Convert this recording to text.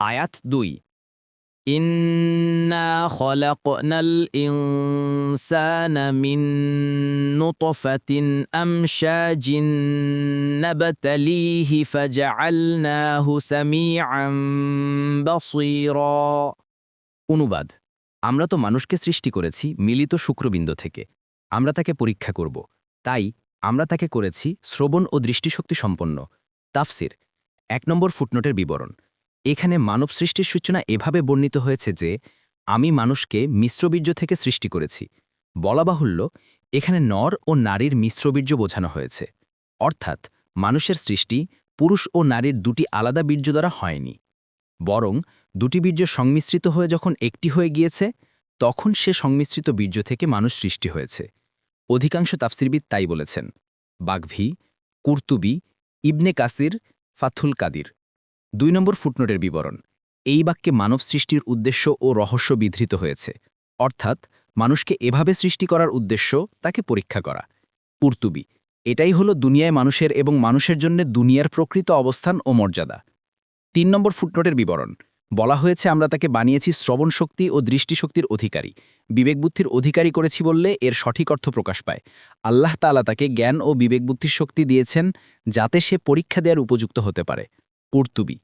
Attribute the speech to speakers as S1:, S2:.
S1: আয়াত দুই। অনুবাদ, আমরা তো মানুষকে সৃষ্টি করেছি মিলিত শুক্রবিন্দু থেকে। আমরা তাকে পরীক্ষা করব। তাই আমরা তাকে করেছি শ্রবণ ও দৃষ্টিশক্তি সম্পন্ন। তাফসির, এক নম্বর ফুটনোটের বিবরণ। এখানে মানব সৃষ্টির সূচনা এভাবে বর্ণিত হয়েছে যে, আমি মানুষকে মিশ্রবীর্য থেকে সৃষ্টি করেছি। বলা বাহুল্য, এখানে নর ও নারীর মিশ্রবীর্য বোঝানো হয়েছে। অর্থাৎ, মানুষের সৃষ্টি পুরুষ ও নারীর দুটি আলাদা বীর্য দ্বারা হয়নি। বরং, দুটি বীর্য সংমিশ্রিত হয়ে যখন একটি হয়ে গিয়েছে, তখন সে সংমিশ্রিত বীর্য থেকে মানুষ সৃষ্টি হয়েছে। অধিকাংশ তাফসিরবিদ তাই বলেছেন। বাগভি কুর্তুবি, ইবনে কাসির, ফাথুল কাদির। দুই নম্বর ফুটনোটের বিবরণ। এই বাক্যে মানব সৃষ্টির উদ্দেশ্য ও রহস্য বিধৃত হয়েছে। অর্থাৎ, মানুষকে এভাবে সৃষ্টি করার উদ্দেশ্য তাকে পরীক্ষা করা। কুর্তুবি এটাই হলো দুনিয়ায় মানুষের এবং মানুষের জন্য দুনিয়ার প্রকৃত অবস্থান ও মর্যাদা। তিন নম্বর ফুটনোটের বিবরণ, বলা হয়েছে আমরা তাকে বানিয়েছি শ্রবণ শক্তি ও দৃষ্টিশক্তির অধিকারী। বিবেকবুদ্ধির অধিকারী করেছি বললে এর সঠিক অর্থ প্রকাশ পায়। আল্লাহ তাআলা তাকে জ্ঞান ও বিবেকবুদ্ধির শক্তি দিয়েছেন যাতে সে পরীক্ষা দেওয়ার উপযুক্ত হতে পারে। পর্তুবি